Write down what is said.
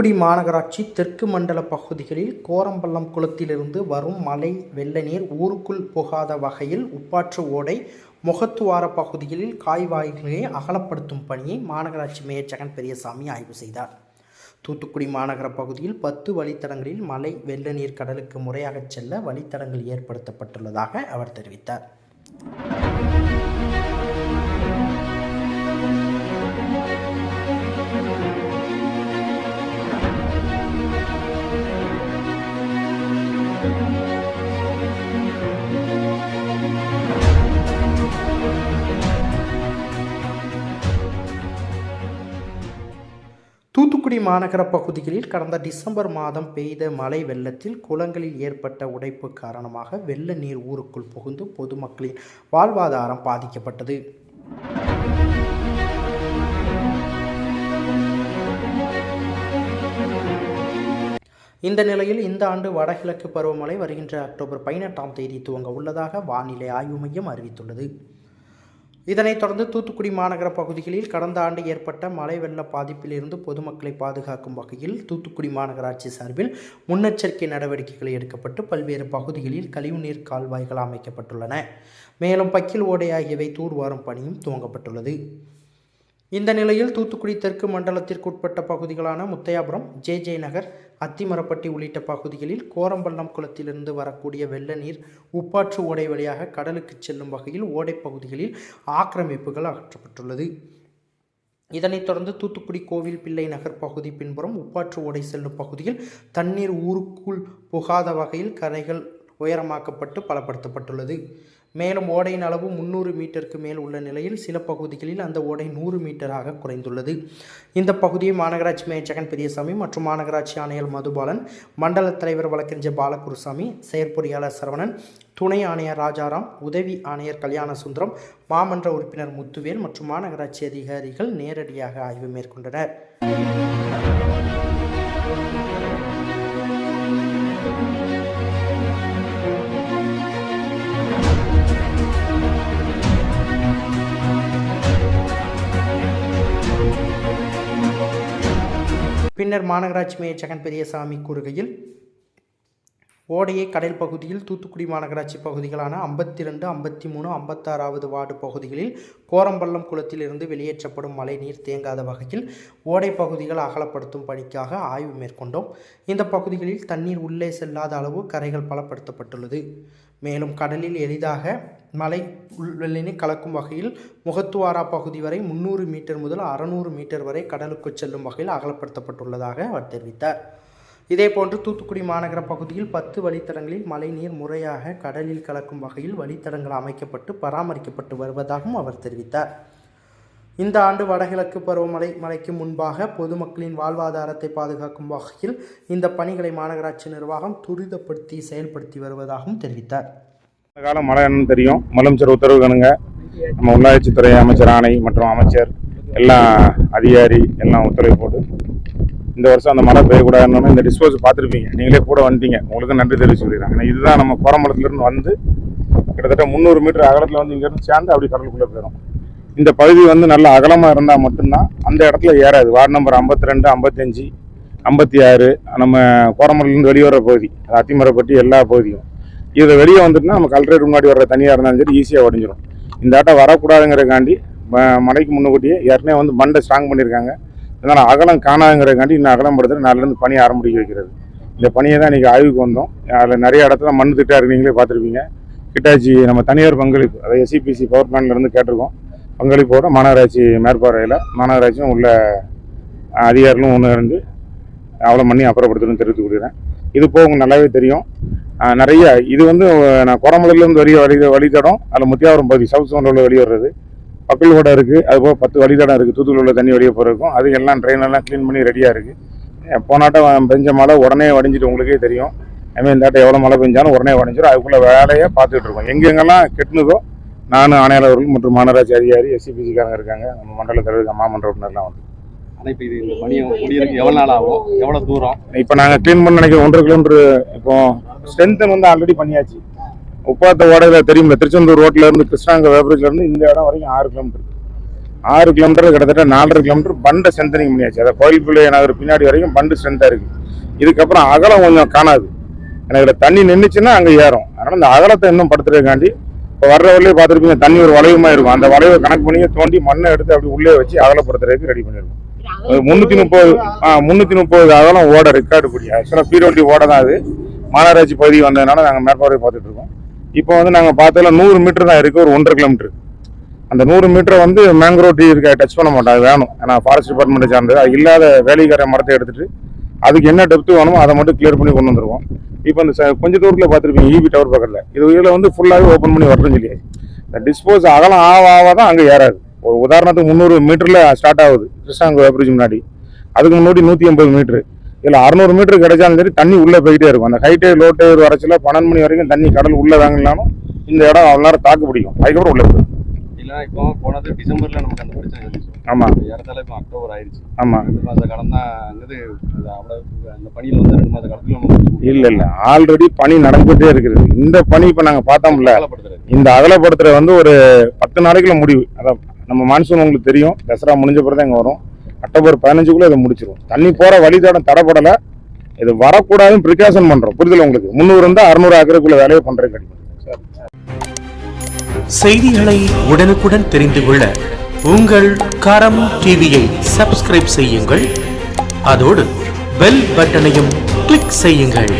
தூத்துக்குடி மாநகராட்சி தெற்கு மண்டல பகுதிகளில் கோரம்பள்ளம் குளத்திலிருந்து வரும் மழை வெள்ள நீர் ஊருக்குள் புகாத வகையில் உப்பாற்று ஓடை முகத்துவார பகுதிகளில் காய்வாய்களை அகலப்படுத்தும் பணியை மாநகராட்சி மேயர் ஜெகன் பெரியசாமி ஆய்வு செய்தார். தூத்துக்குடி மாநகர பகுதியில் பத்து வழித்தடங்களில் மழை வெள்ள நீர் கடலுக்கு முறையாகச் செல்ல வழித்தடங்கள் ஏற்படுத்தப்பட்டுள்ளதாக அவர் தெரிவித்தார். தூத்துக்குடி மாநகர பகுதிகளில் கடந்த டிசம்பர் மாதம் பெய்த மழை வெள்ளத்தில் குளங்களில் ஏற்பட்ட உடைப்பு காரணமாக வெள்ள நீர் ஊருக்குள் புகுந்து பொதுமக்களின் வாழ்வாதாரம் பாதிக்கப்பட்டது. இந்த நிலையில் இந்த ஆண்டு வடகிழக்கு பருவமழை வருகின்ற அக்டோபர் பதினெட்டாம் தேதி துவங்க உள்ளதாக வானிலை ஆய்வு மையம் அறிவித்துள்ளது. இதனைத் தொடர்ந்து தூத்துக்குடி மாநகர பகுதிகளில் கடந்த ஆண்டு ஏற்பட்ட மழை வெள்ள பாதிப்பிலிருந்து பொதுமக்களை பாதுகாக்கும் வகையில் தூத்துக்குடி மாநகராட்சி சார்பில் முன்னெச்சரிக்கை நடவடிக்கைகள் எடுக்கப்பட்டு பல்வேறு பகுதிகளில் கழிவுநீர் கால்வாய்கள் அமைக்கப்பட்டுள்ளன. மேலும் பக்கில் ஓடை ஆகியவை தூர்வாரும் பணியும் துவங்கப்பட்டுள்ளது. இந்த நிலையில் தூத்துக்குடி தெற்கு மண்டலத்திற்குட்பட்ட பகுதிகளான முத்தையாபுரம் ஜே ஜே நகர் அத்திமரப்பட்டி உள்ளிட்ட பகுதிகளில் கோரம்பள்ளம் குளத்திலிருந்து வரக்கூடிய வெள்ள நீர் உப்பாற்று ஓடை வழியாக கடலுக்கு செல்லும் வகையில் ஓடைப் பகுதிகளில் ஆக்கிரமிப்புகள் அகற்றப்பட்டுள்ளது. இதனைத் தொடர்ந்து தூத்துக்குடி கோவில் பிள்ளை நகர் பகுதி பின்புறம் உப்பாற்று ஓடை செல்லும் பகுதியில் தண்ணீர் ஊருக்குள் புகாத வகையில் கரைகள் உயரமாக்கப்பட்டு பலப்படுத்தப்பட்டுள்ளது. மேலும் ஓடையின் அளவு முந்நூறு மீட்டருக்கு மேல் உள்ள நிலையில் சில பகுதிகளில் அந்த ஓடை நூறு மீட்டராக குறைந்துள்ளது. இந்த பகுதியை மாநகராட்சி மேயர் ஜெகன் பெரியசாமி மற்றும் மாநகராட்சி ஆணையர் மதுபாலன் மண்டல தலைவர் வழக்கறிஞர் பாலகுருசாமி செயற்பொறியாளர் சரவணன் துணை ஆணையர் ராஜாராம் உதவி ஆணையர் கல்யாண சுந்தரம் மாமன்ற உறுப்பினர் முத்துவேல் மற்றும் மாநகராட்சி அதிகாரிகள் நேரடியாக ஆய்வு மேற்கொண்டனர். பின்னர் மாநகராட்சி மேயர் ஜெகன் பெரியசாமி கூறுகையில் ஓடையை கடல் பகுதியில் தூத்துக்குடி மாநகராட்சி பகுதிகளான ஐம்பத்தி ரெண்டு ஐம்பத்தி மூணு ஐம்பத்தாறாவது வார்டு பகுதிகளில் கோரம்பள்ளம் குளத்திலிருந்து வெளியேற்றப்படும் மழைநீர் தேங்காத வகையில் ஓடை பகுதிகள் அகலப்படுத்தும் பணிக்காக ஆய்வு மேற்கொண்டோம். இந்த பகுதிகளில் தண்ணீர் உள்ளே செல்லாத அளவு கரைகள் பலப்படுத்தப்பட்டுள்ளது. மேலும் கடலில் எளிதாக மலை உள்வெள்ளினை கலக்கும் வகையில் முகத்துவாரா பகுதி வரை முந்நூறு மீட்டர் முதல் அறநூறு மீட்டர் வரை கடலுக்கு செல்லும் வகையில் அகலப்படுத்தப்பட்டுள்ளதாக அவர் தெரிவித்தார். இதேபோன்று தூத்துக்குடி மாநகர பகுதியில் பத்து வழித்தடங்களில் மழைநீர் முறையாக கடலில் கலக்கும் வகையில் வழித்தடங்கள் அமைக்கப்பட்டு பராமரிக்கப்பட்டு வருவதாகவும் அவர் தெரிவித்தார். இந்த ஆண்டு வடகிழக்கு பருவமழை மழைக்கு முன்பாக பொதுமக்களின் வாழ்வாதாரத்தை பாதுகாக்கும் வகையில் இந்த பணிகளை மாநகராட்சி நிர்வாகம் துரிதப்படுத்தி செயல்படுத்தி வருவதாகவும் தெரிவித்தார். இந்த காலம் மழை என்னன்னு தெரியும். முதலமைச்சர் உத்தரவுகணுங்க நம்ம உள்ளாட்சித்துறை அமைச்சர் ஆணை மற்றும் அமைச்சர் எல்லாம் அதிகாரி எல்லாம் உத்தரவு போட்டு இந்த வருஷம் அந்த மழை பெய்யக்கூடாதுன்னு இந்த டிஸ்போஸ் பார்த்துருப்பீங்க. நீங்களே கூட வந்துட்டீங்க. உங்களுக்கு நன்றி தெரிவிச்சு சொல்லிடுறாங்க. ஏன்னா இதுதான் நம்ம கோரமலத்துலேருந்து வந்து கிட்டத்தட்ட முந்நூறு மீட்டர் அகலத்தில் வந்து இங்கேருந்து சேர்ந்து அப்படி கடலுக்குள்ளே போயிடும் இந்த பகுதி வந்து நல்ல அகலமாக இருந்தால் மட்டும்தான் அந்த இடத்துல ஏறாது. வார்டு நம்பர் ஐம்பத்தி ரெண்டு ஐம்பத்தஞ்சு ஐம்பத்தி ஆறு நம்ம கோரமலேருந்து வெளியே வர பகுதி அத்திமரப்பட்டி எல்லா பகுதியும். இதை வெளியே வந்துட்டுனா நம்ம கல்ரேட் முன்னாடி வர்ற தனியாக இருந்தாலும் சரி ஈஸியாக உடஞ்சிரும் இந்த ஆட்டம் வரக்கூடாதுங்கிறக்காண்டி மலைக்கு முன்னுக்கூட்டியே ஏற்கனவே வந்து மண்டை ஸ்ட்ராங் பண்ணியிருக்காங்க. இதனால் அகலம் காணாங்கிறதுக்காண்டி இன்னும் அகலம் படுத்துட்டு நாளிலேருந்து பணி ஆரம்பிக்க வைக்கிறது. இந்த பணியை தான் இன்றைக்கி ஆய்வுக்கு வந்தோம். அதில் நிறைய இடத்துல மண் திட்டா இருக்கு நீங்களே பார்த்துருப்பீங்க. கிட்டாச்சி நம்ம தனியார் பங்களிப்பு அதாவது எஸ்சிபிசி பவர் பிளான்லேருந்து கேட்டிருக்கோம். பங்களிப்போட மாநகராட்சி மேற்பார்வையில் மாநகராட்சியும் உள்ள அதிகாரிகளும் ஒன்று இருந்து அவ்வளோ பண்ணி அப்புறப்படுத்தணும்னு தெரிவித்து கொடுக்குறேன் இது போக உங்களுக்கு நல்லாவே தெரியும். நிறைய இது வந்து நான் குரமலையிலேருந்து வெளியே வழி வழித்தடம் அதில் முத்தியாவரம் பகுதி சவுத் சோனில் உள்ள வெளியே வர்றது. பக்கல் ஓடை இருக்குது அது போக பத்து வழித்தடம் இருக்குது தூத்துக்குடி உள்ள தண்ணி வெளியே போகிறதுக்கும் அது எல்லாம் ட்ரெயின் எல்லாம் க்ளீன் பண்ணி ரெடியாக இருக்குது போனாட்டம் பெஞ்ச மழை உடனே வடிஞ்சிட்டு உங்களுக்கே தெரியும். அதுமாதிரி இந்த ஆட்டம் எவ்வளோ மழை பெஞ்சாலும் உடனே வடிஞ்சிடும் அதுக்குள்ள வேலையை பார்த்துட்டு இருக்கோம். எங்கெங்கெல்லாம் கெட்டுனதோ நான் ஆணையாளர்கள் மற்றும் மாநகராட்சி அதிகாரி எஸ்சிபிசிக்காரங்க இருக்காங்க. நம்ம மண்டல தலைவர் மாமன்ற உறுப்பினர்லாம் வந்து. இப்ப இது இந்த பணியை முடியறதுக்கு எவ்வளவு நாள் ஆகும்? எவ்வளவு தூரம்? இப்போ நாங்கள் க்ளீன் பண்ண நினைக்கிற ஒன்றரை கிலோமீட்டர் இப்போ ஸ்ட்ரென்த்தன் வந்து ஆல்ரெடி பண்ணியாச்சு. உப்பாத்த ஓடையில் தெரியுமில்ல திருச்செந்தூர் ரோட்டில் இருந்து கிருஷ்ணாங்க வேபரேஜ்ல இந்த இடம் வரைக்கும் ஆறு கிலோமீட்டர் ஆறு கிலோமீட்டர் கிட்டத்தட்ட நாலரை கிலோமீட்டர் பண்டை ஸ்ட்ரென்தனிங் பண்ணியாச்சு அதாவது கோயில்பிள்ளை நகர் பின்னாடி வரைக்கும் பண்டு ஸ்ட்ரென்த்தாக இருக்குது இதுக்கப்புறம் அகலம் கொஞ்சம் காணாது. எனக்கு தண்ணி நின்றுச்சுன்னா அங்கே ஏறும். அதனால் இந்த அகலத்தை இன்னும் படுத்துறதுக்காண்டி இப்போ வர்ற வழியே பார்த்துருப்பீங்க தண்ணி ஒரு வளைவுமா இருக்கும். அந்த வளைவை கணக்கு பண்ணி தோண்டி மண்ணை எடுத்து அப்படி உள்ளே வச்சு அகலப்படுத்துறதுக்கு ரெடி பண்ணியிருக்கோம் முந்நூற்றி முப்பது ஆ முந்நூற்றி முப்பது அகலம் ஓட ரெக்கார்டு கூடிய ஆக்சுவலாக பீரோட்டி ஓட தான் அது. மாநகராட்சி பகுதி வந்ததுனால நாங்கள் மேற்பார்வை பார்த்துட்டு இருக்கோம். இப்போ வந்து நாங்கள் பார்த்ததில் நூறு மீட்டர் தான் இருக்குது ஒரு ஒன்றரை கிலோமீட்டர் அந்த நூறு மீட்டரை வந்து மேங்க்ரோவ் டீ இருக்க டச் பண்ண மாட்டோம் அது வேணும். ஏன்னா ஃபாரஸ்ட் டிபார்ட்மெண்ட்டை சார்ந்தது. அது இல்லாத வேலைக்கார மரத்தை எடுத்துகிட்டு அதுக்கு என்ன டெப்த்து வேணுமோ அதை மட்டும் கிளியர் பண்ணி கொண்டு வந்துருவோம். இப்போ அந்த ச- கொஞ்ச தூரத்தில் பார்த்துருப்பீங்க ஈபி டவர் பக்கத்தில். இது இதில் வந்து ஃபுல்லாகவே ஓப்பன் பண்ணி வரணும்னு சொல்லியாச்சு. இந்த டிஸ்போஸ் அகலம் ஆவ ஆவ தான் அங்கே ஏறாது. ஒரு உதாரணத்துக்கு முந்நூறு மீட்டரில் ஸ்டார்ட் ஆகுது. கிருஷ்ணாங்க பிரிட்ஜ் முன்னாடி. அதுக்கு முன்னாடி நூற்றி ஐம்பது மீட்ரு இதில் அறநூறு மீட்டர் கிடைச்சாலும் சரி தண்ணி உள்ளே போயிட்டே இருக்கும். அந்த ஹை டைட் லோ டைட் வரச்சில் பன்னெண்டு மணி வரைக்கும் தண்ணி கடல் உள்ளே வாங்கினாலும் இந்த இடம் அவ்வளோ நேரம் தாக்கு பிடிக்கும். அதுக்கப்புறம் உள்ளே போயிடும். இல்லைன்னா இப்போ போனது டிசம்பர்ல நமக்கு அந்த பிரச்சனை இருந்துச்சு ஆமாம் ஏறத்தாழ இப்போ அக்டோபர் ஆயிடுச்சு. ஆமாம் ரெண்டு மாத காலம் தான் அவ்வளோ அந்த பணியில் வந்து ரெண்டு மாத நம்ம. இல்லை இல்லை. ஆல்ரெடி பனி நடந்துகிட்டே இருக்கிறது இந்த பனி இப்போ நாங்கள் பார்த்தோம்ல. இந்த அகலப்படுத்துறது வந்து ஒரு பத்து நாளைக்குள்ள முடிவு. அதான் நம்ம மான்சூன் உங்களுக்கு தெரியும். தசரா முடிஞ்ச பிறகு இங்கே வரும். அக்டோபர் பதினஞ்சுக்குள்ளே இதை முடிச்சிரும் தண்ணி போற வழித்தடம் தடப்படலை. இது வரக்கூடாதுன்னு ப்ரிகாஷன் பண்றோம். புரிதல் உங்களுக்கு? முந்நூறு இருந்தால் அறுநூறு ஆக்கிறதுக்குள்ள வேலையை பண்ணுறது கிடைக்கும் செய்திகளை உடனுக்குடன் தெரிந்து கொள்ள உங்கள் கரம் டிவியை சப்ஸ்கிரைப் செய்யுங்கள். அதோடு பெல் பட்டனையும் கிளிக் செய்யுங்கள்.